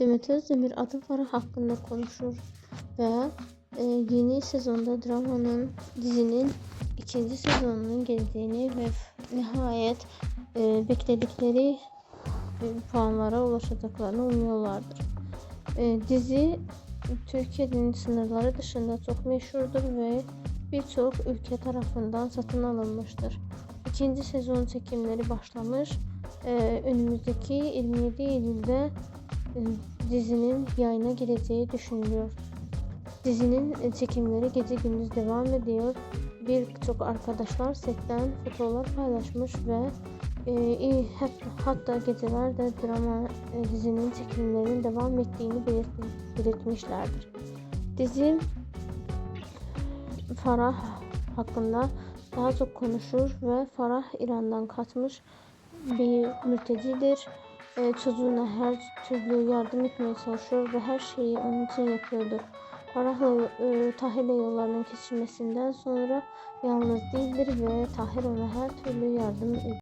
Demet Özdemir adı Farah hakkında konuşur ve e, yeni sezonda dramanın dizinin ikinci sezonunun geldiğini ve nihayet e, bekledikleri e, puanlara ulaşacaklarını umuyorlardır. E, dizi Türkiye'nin sınırları dışında çok meşhurdur ve birçok ülke tarafından satın alınmıştır. İkinci sezon çekimleri başlamış. E, önümüzdeki 27 Eylül'de dizinin yayına gireceği düşünülüyor. Dizinin e, çekimleri gece gündüz devam ediyor. Birçok arkadaşlar setten fotoğraflar paylaşmış ve e, hatta, hatta gecelerde drama e, dizinin çekimlerinin devam ettiğini belirt, belirtmişlerdir. Dizi Farah hakkında daha çok konuşur ve Farah İran'dan kaçmış bir mültecidir. E, çocuğuna her türlü yardım etmeye çalışıyor ve her şeyi onun için yapıyordur. Farah'la e, Tahir'le yollarının kesişmesinden sonra yalnız değildir ve Tahir ona her türlü yardım ediyor.